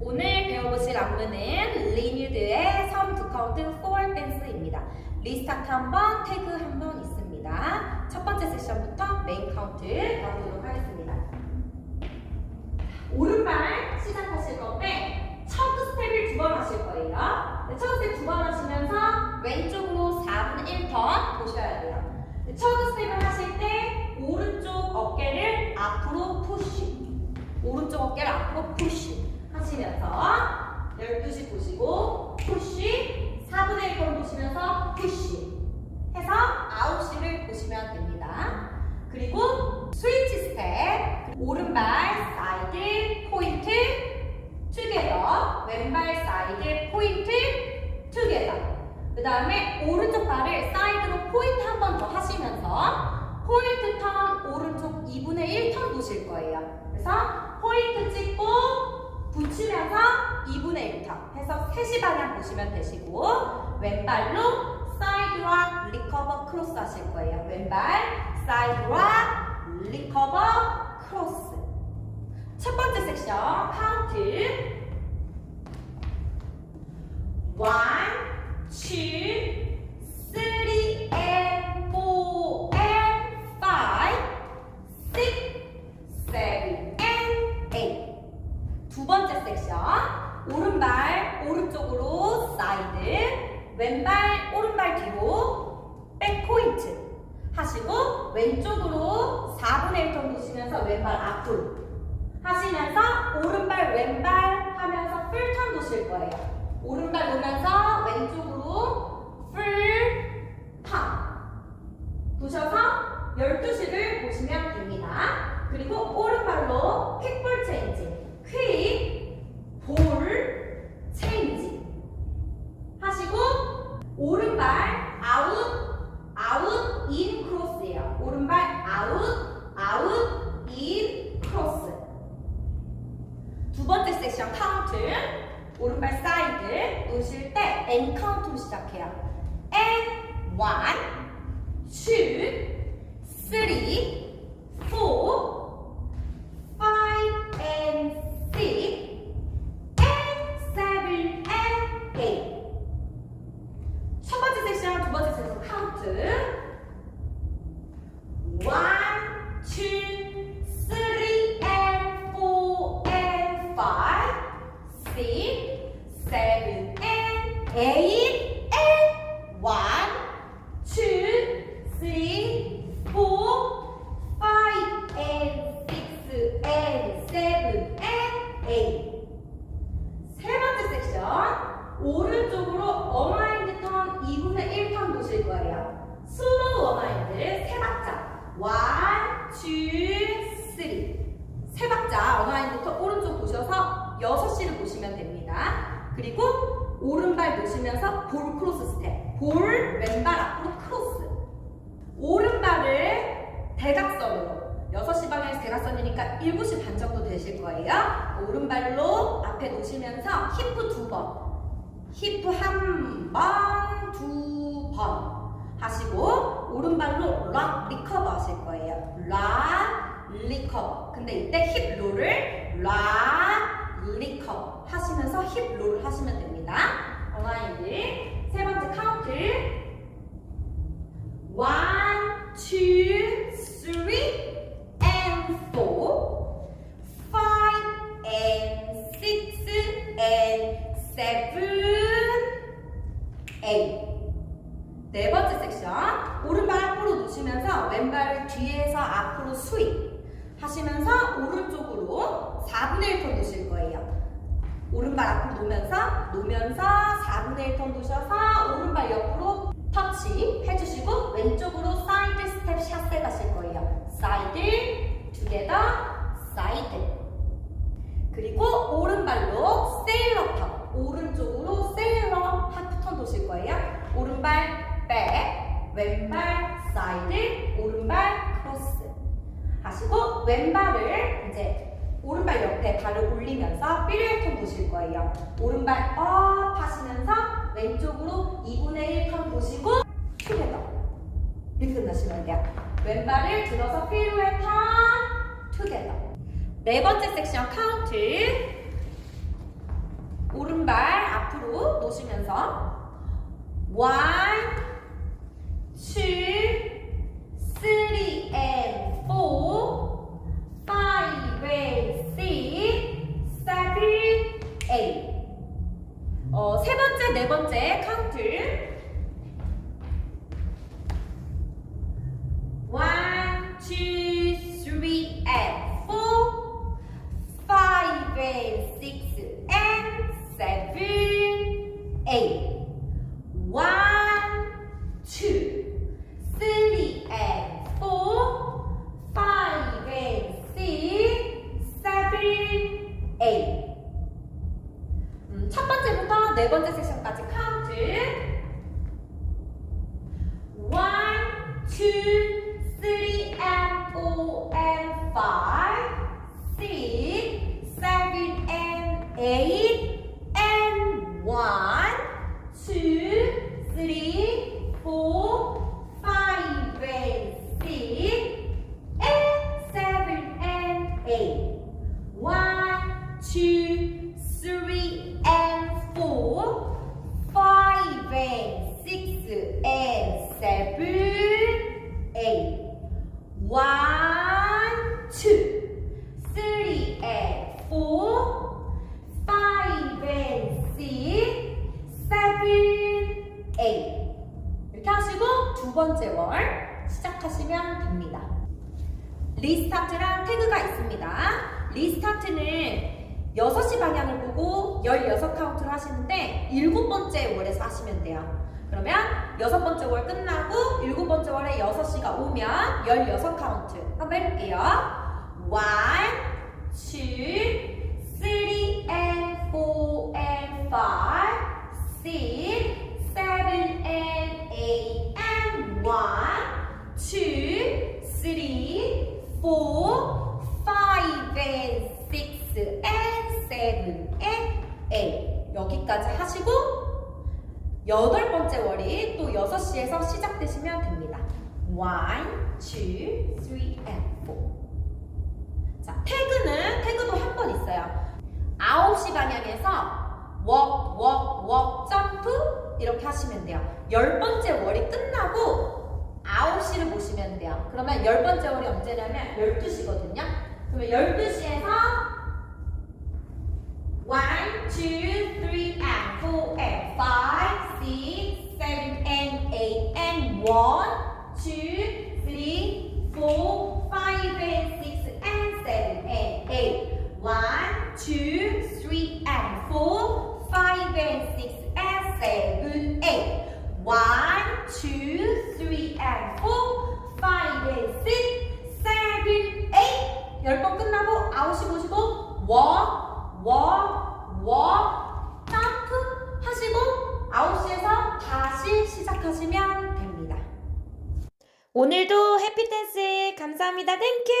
오늘 배워보실 안무는 리뉴드의 섬 두 카운트 4 댄스입니다. 리스타트 한 번, 태그 한 번 있습니다. 첫 번째 세션부터 메인 카운트 가보도록 하겠습니다. 오른발 시작하실 건데 첫 스텝을 두 번 하실 거예요. 네, 첫 스텝 두 번 하시면서 왼쪽으로 4분의 1턴 보셔야 돼요. 네, 첫 스텝을 하실 때 오른쪽 어깨를 앞으로 푸시 오른쪽 어깨를 앞으로 푸시 하시면서 12시 보시고 푸시 4분의 1턴 보시면서 푸시 해서 9시를 보시면 됩니다. 그리고 스위치 스텝 오른발 사이드 포인트 투게더 왼발 포인트 투게더. 그 다음에 오른쪽 발을 사이드로 포인트 한 번 더 하시면서 포인트 턴 오른쪽 2분의 1턴 보실 거예요. 그래서 포인트 찍고 붙이면서 2분의 1턴 해서 3시 방향 보시면 되시고 왼발로 사이드 락 리커버 크로스 하실 거예요. 왼발 사이드 락 리커버 크로스. 첫 번째 섹션 카운트 one, two, three, and. 두 번째 섹션 오른발 오른쪽으로 사이드 왼발 오른발 뒤로 백 포인트 하시고 왼쪽으로 4분의 1톤 보시면서 왼발 앞으로 하시면서 오른발 왼발 하면서 풀턴 도실 거예요. 오른발 놓으면서 왼쪽으로 풀턴 도셔서 12시를 보시면 됩니다. 그리고 오른발로 퀵볼 체인지, 퀵볼 체인지 하시고 오른발 아웃 아웃 인 크로스예요. 오른발 아웃 아웃 인 크로스. 두 번째 섹션 카운트 오른발 사이드 놓으실 때 N 카운트로 시작해요. N 1, 2, 3, 놓으시면서 볼 크로스 스텝. 볼 왼발 앞으로 크로스. 오른발을 대각선으로 6시 방향에서 대각선이니까 7시 반 정도 되실 거예요. 오른발로 앞에 놓으시면서 히프 두 번, 히프 한 번, 두 번 하시고 오른발로 락 리커버 하실 거예요. 락 리커버. 근데 이때 힙 롤을 락 six, and seven, eight. 네 번째 섹션. 오른발 앞으로 놓으시면서 왼발을 뒤에서 앞으로 스윗 하시면서 오른쪽으로 4분의 1톤 놓으실 거예요. 오른발 앞으로 놓으면서 놓으면서 4분의 1톤 놓으셔서 오른발 옆으로 터치 해주시고 왼쪽으로 사이드 스텝 샷세 가실 거예요. 사이드, 투게더, 사이드. 그리고 오른발로 세일러 턴. 오른쪽으로 세일러 하프 턴 도실 거예요. 오른발 백, 왼발 사이드, 오른발 크로스. 하시고 왼발을 이제 오른발 옆에 발을 올리면서 삐리의 턴 보실 거예요. 오른발 업 하시면서 왼쪽으로 2분의 1턴 보시고 투게더 이렇게 끝나시면 돼요. 왼발을 들어서 피루의 턴, 투게더. 네 번째 섹션 카운트. 오른발 앞으로 놓으시면서 1 two, three, and four, and five, One, two, three, and four, five, and six, seven, eight. 이렇게 하시고 두 번째 월 시작하시면 됩니다. 리스타트랑 태그가 있습니다. 리스타트는 6시 방향을 보고 16카운트를 하시는데 7번째 월에서 하시면 돼요. 그러면 여섯 번째 월 끝나고 일곱 번째 월에 6시가 오면 16카운트 한번 해볼게요. 1, 2, 3, and 4, and 5, 6, 7, and 8, and 1, 2, 3, 4, 5, and 6, and 7, and 8 여기까지 하시고 여덟 번째 월이 또 6시에서 시작되시면 됩니다. 1, 2, 3, and 4. 자, 태그는 태그도 한 번 있어요. 9시 방향에서 walk, walk, walk, 점프 이렇게 하시면 돼요. 열 번째 월이 끝나고 9시를 보시면 돼요. 그러면 열 번째 월이 언제냐면 12시거든요. 그러면 12시에서 1, 2, 3, and 4, and 5, 6, 7, and 8, and 1, 2, 3, 4, 5, and 6, and 7, and 8. 1, 2, 3, and 4, 5, and 6, and 7, 8. 1, 2, 3, and 4, 5, and 6, 7, 8. 10번 끝나고 9시 보시고 walk, walk, walk, 점프 하시고 9시에서 다시 시작하시면 됩니다. 오늘도 해피댄스 감사합니다. 땡큐!